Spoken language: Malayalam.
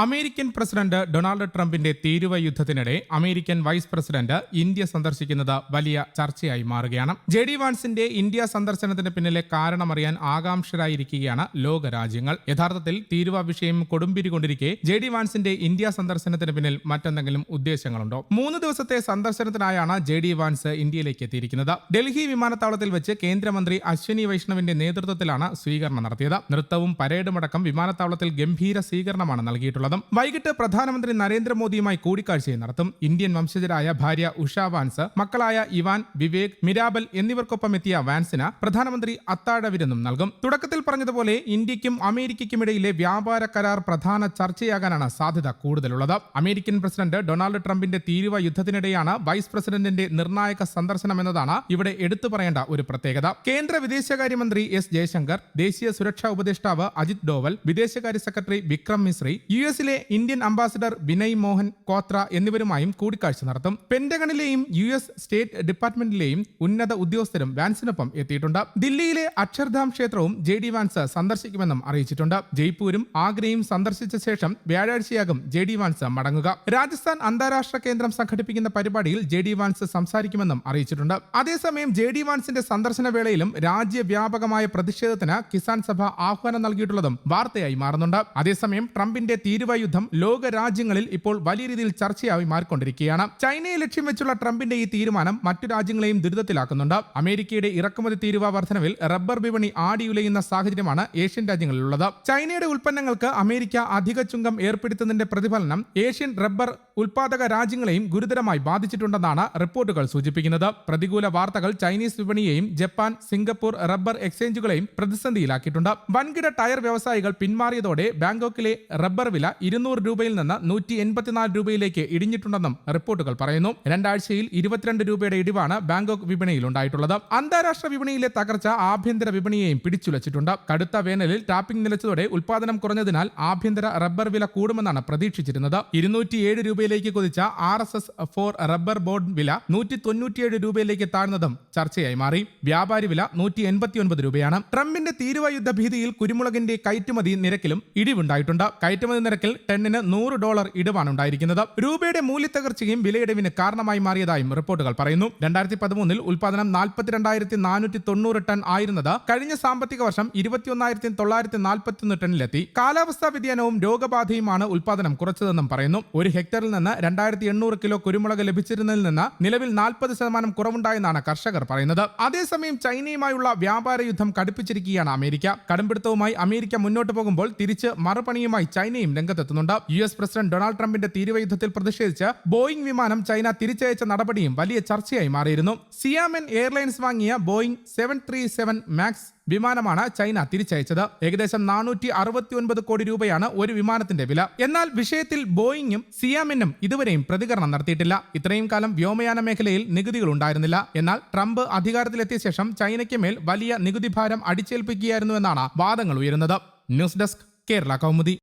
അമേരിക്കൻ പ്രസിഡന്റ് ഡൊണാൾഡ് ട്രംപിന്റെ തീരുവ യുദ്ധത്തിനിടെ അമേരിക്കൻ വൈസ് പ്രസിഡന്റ് ഇന്ത്യ സന്ദർശിക്കുന്നത് വലിയ ചർച്ചയായി മാറുകയാണ്. ജെ ഡി വാൻസിന്റെ ഇന്ത്യ സന്ദർശനത്തിന് പിന്നിലെ കാരണമറിയാൻ ആകാംക്ഷരായിരിക്കുകയാണ് ലോകരാജ്യങ്ങൾ യഥാർത്ഥത്തിൽ തീരുവ വിഷയം കൊടുമ്പിരികൊണ്ടിരിക്കെ ജെ ഡി വാൻസിന്റെ ഇന്ത്യ സന്ദർശനത്തിന് പിന്നിൽ മറ്റെന്തെങ്കിലും ഉദ്ദേശങ്ങളുണ്ടോ? മൂന്ന് ദിവസത്തെ സന്ദർശനത്തിനായാണ് ജെ ഡി വാൻസ് ഇന്ത്യയിലേക്ക് എത്തിയിരിക്കുന്നത്. ഡൽഹി വിമാനത്താവളത്തിൽ വെച്ച് കേന്ദ്രമന്ത്രി അശ്വിനി വൈഷ്ണവിന്റെ നേതൃത്വത്തിലാണ് സ്വീകരണം നടത്തിയത്. നൃത്തവും പരേഡുമടക്കം വിമാനത്താവളത്തിൽ ഗംഭീര സ്വീകരണമാണ് നൽകിയിട്ടുള്ളത്. വൈകിട്ട് പ്രധാനമന്ത്രി നരേന്ദ്രമോദിയുമായി കൂടിക്കാഴ്ചയും നടത്തും. ഇന്ത്യൻ വംശജരായ ഭാര്യ ഉഷ വാൻസ് മക്കളായ ഇവാൻ വിവേക് മിരാബൽ എന്നിവർക്കൊപ്പം എത്തിയ വാൻസിന് പ്രധാനമന്ത്രി അത്താഴ വിരുന്നും നൽകും. തുടക്കത്തിൽ പറഞ്ഞതുപോലെ ഇന്ത്യക്കും അമേരിക്കയ്ക്കുമിടയിലെ വ്യാപാര കരാർ പ്രധാന ചർച്ചയാകാനാണ് സാധ്യത കൂടുതലുള്ളത്. അമേരിക്കൻ പ്രസിഡന്റ് ഡൊണാൾഡ് ട്രംപിന്റെ തീരുവ യുദ്ധത്തിനിടെയാണ് വൈസ് പ്രസിഡന്റിന്റെ നിർണായക സന്ദർശനം എന്നതാണ് ഇവിടെ എടുത്തു പറയേണ്ട ഒരു പ്രത്യേകത. കേന്ദ്ര വിദേശകാര്യമന്ത്രി എസ് ജയശങ്കർ ദേശീയ സുരക്ഷാ ഉപദേഷ്ടാവ് അജിത് ഡോവൽ വിദേശകാര്യ സെക്രട്ടറി വിക്രം മിശ്രി യു എസിലെ ഇന്ത്യൻ അംബാസിഡർ വിനയ് മോഹൻ കോത്ര എന്നിവരുമായും കൂടിക്കാഴ്ച നടത്തും. പെന്റഗണിലെയും യു എസ് സ്റ്റേറ്റ് ഡിപ്പാർട്ട്മെന്റിലെയും ഉന്നത ഉദ്യോഗസ്ഥരും വാൻസിനൊപ്പം എത്തിയിട്ടുണ്ട്. ദില്ലിയിലെ അക്ഷർധാം ക്ഷേത്രവും ജെ ഡി വാൻസ് സന്ദർശിക്കുമെന്നും അറിയിച്ചിട്ടുണ്ട്. ജയ്പൂരും ആഗ്രയും സന്ദർശിച്ച ശേഷം വ്യാഴാഴ്ചയാകും ജെ ഡി വാൻസ് മടങ്ങുക. രാജസ്ഥാൻ അന്താരാഷ്ട്ര കേന്ദ്രം സംഘടിപ്പിക്കുന്ന പരിപാടിയിൽ ജെ ഡി വാൻസ് സംസാരിക്കുമെന്നും അറിയിച്ചിട്ടുണ്ട്. അതേസമയം ജെ ഡി വാൻസിന്റെ സന്ദർശന വേളയിലും രാജ്യവ്യാപകമായ പ്രതിഷേധത്തിന് കിസാൻ സഭ ആഹ്വാനം നൽകിയിട്ടുള്ളതും വാർത്തയായി മാറുന്നുണ്ട്. അതേസമയം ട്രംപിന്റെ തീരുവ യുദ്ധം ലോക രാജ്യങ്ങളിൽ ഇപ്പോൾ വലിയ രീതിയിൽ ചർച്ചയായി മാറിക്കൊണ്ടിരിക്കുകയാണ്. ചൈനയെ ലക്ഷ്യം വെച്ചുള്ള ട്രംപിന്റെ ഈ തീരുമാനം മറ്റു രാജ്യങ്ങളെയും ദുരിതത്തിലാക്കുന്നുണ്ട്. അമേരിക്കയുടെ ഇറക്കുമതി തീരുവ വർധനവിൽ റബ്ബർ വിപണി ആടിയുലയുന്ന സാഹചര്യമാണ് ഏഷ്യൻ രാജ്യങ്ങളിലുള്ളത്. ചൈനയുടെ ഉൽപ്പന്നങ്ങൾക്ക് അമേരിക്ക അധിക ചുങ്കം ഏർപ്പെടുത്തുന്നതിന്റെ പ്രതിഫലനം ഏഷ്യൻ റബ്ബർ ഉൽപാദക രാജ്യങ്ങളെയും ഗുരുതരമായി ബാധിച്ചിട്ടുണ്ടെന്നാണ് റിപ്പോർട്ടുകൾ സൂചിപ്പിക്കുന്നത്. പ്രതികൂല വാർത്തകൾ ചൈനീസ് വിപണിയെയും ജപ്പാൻ സിംഗപ്പൂർ റബ്ബർ എക്സ്ചേഞ്ചുകളെയും പ്രതിസന്ധിയിലാക്കിയിട്ടുണ്ട്. വൻകിട ടയർ വ്യവസായികൾ പിന്മാറിയതോടെ ബാങ്കോക്കിലെ റബ്ബർ വില ഇരുന്നൂറ് രൂപയിൽ നിന്ന് നൂറ്റി എൺപത്തിനാല് രൂപയിലേക്ക് ഇടിഞ്ഞിട്ടുണ്ടെന്നും റിപ്പോർട്ടുകൾ പറയുന്നു. രണ്ടാഴ്ചയിൽ ഇരുപത്തിരണ്ട് രൂപയുടെ ഇടിവാണ് ബാങ്കോക്ക് വിപണിയിൽ ഉണ്ടായിട്ടുള്ളത് അന്താരാഷ്ട്ര വിപണിയിലെ തകർച്ച ആഭ്യന്തര വിപണിയെയും പിടിച്ചുലച്ചിട്ടുണ്ട്. കടുത്ത വേനലിൽ ടാപ്പിംഗ് നിലച്ചതോടെ ഉൽപാദനം കുറഞ്ഞതിനാൽ ആഭ്യന്തര റബ്ബർ വില കൂടുമെന്നാണ് പ്രതീക്ഷിച്ചിരുന്നത്. ഇരുന്നൂറ്റിയേഴ് രൂപയിലേക്ക് കുതിച്ച R S S four rubber board വില നൂറ്റി തൊണ്ണൂറ്റിയേഴ് രൂപയിലേക്ക് താഴ്ന്നതും ചർച്ചയായി മാറി. വ്യാപാരി വില നൂറ്റി എൺപത്തിയൊൻപത് രൂപയാണ്. ട്രംപിന്റെ തീരുവ യുദ്ധ ഭീതിയിൽ കുരുമുളകിന്റെ കയറ്റുമതി നിരക്കിലും ഇടിവുണ്ടായിട്ടുണ്ട്. കയറ്റുമതി നിരക്കിൽ ടെന്നിന് നൂറ് ഡോളർ ഇടിവാണ് ഉണ്ടായിരിക്കുന്നത്. രൂപയുടെ മൂല്യത്തകർച്ചയും വിലയിടിവിന് കാരണമായി മാറിയതായും റിപ്പോർട്ടുകൾ പറയുന്നു. രണ്ടായിരത്തി പതിമൂന്നിൽ ഉൽപാദനം നാൽപ്പത്തിരണ്ടായിരത്തി നാനൂറ്റി തൊണ്ണൂറ് ടൺ ആയിരുന്നത് കഴിഞ്ഞ സാമ്പത്തിക വർഷം ഇരുപത്തിയൊന്നായിരത്തി തൊള്ളായിരത്തി നാൽപ്പത്തിയൊന്ന് ടണ്ണിലെത്തി. കാലാവസ്ഥാ വ്യതിയാനവും രോഗബാധയുമാണ് ഉൽപാദനം കുറച്ചതെന്നും പറയുന്നു. ഒരു ഹെക്ടറിൽ നിന്ന് രണ്ടായിരത്തി എണ്ണൂറ് കിലോ കുരുമുളക് ലഭിച്ചിരുന്നതിൽ നിന്ന് നിലവിൽ നാൽപ്പത് ശതമാനം കുറവുണ്ടായെന്നാണ് കർഷകർ പറയുന്നത്. അതേസമയം ചൈനയുമായുള്ള വ്യാപാര യുദ്ധം കടുപ്പിച്ചിരിക്കുകയാണ് അമേരിക്ക. കടുംപിടുത്തവുമായി അമേരിക്ക മുന്നോട്ട് പോകുമ്പോൾ തിരിച്ച് മറുപണിയുമായി ചൈനയും രംഗത്തെത്തുന്നുണ്ട്. യു എസ് പ്രസിഡന്റ് ഡൊണാൾഡ് ട്രംപിന്റെ തീരുവ യുദ്ധത്തിൽ പ്രതിഷേധിച്ച് ബോയിംഗ് വിമാനം ചൈന തിരിച്ചയച്ച നടപടിയും വലിയ ചർച്ചയായി മാറിയിരുന്നു. സിയാമൻ എയർലൈൻസ് വാങ്ങിയ Boeing seven three seven max വിമാനമാണ് ചൈന തിരിച്ചയച്ചത്. ഏകദേശം നാനൂറ്റി അറുപത്തി ഒൻപത് കോടി രൂപയാണ് ഒരു വിമാനത്തിന്റെ വില. എന്നാൽ വിഷയത്തിൽ ബോയിങ്ങും സിയാമിനും ഇതുവരെയും പ്രതികരണം നടത്തിയിട്ടില്ല. ഇത്രയും കാലം വ്യോമയാന മേഖലയിൽ നികുതികൾ ഉണ്ടായിരുന്നില്ല. എന്നാൽ ട്രംപ് അധികാരത്തിലെത്തിയ ശേഷം ചൈനയ്ക്ക് മേൽ വലിയ നികുതി ഭാരം അടിച്ചേൽപ്പിക്കുകയായിരുന്നു എന്നാണ് വാദങ്ങൾ ഉയരുന്നത്. News desk Kerala Kaumudi.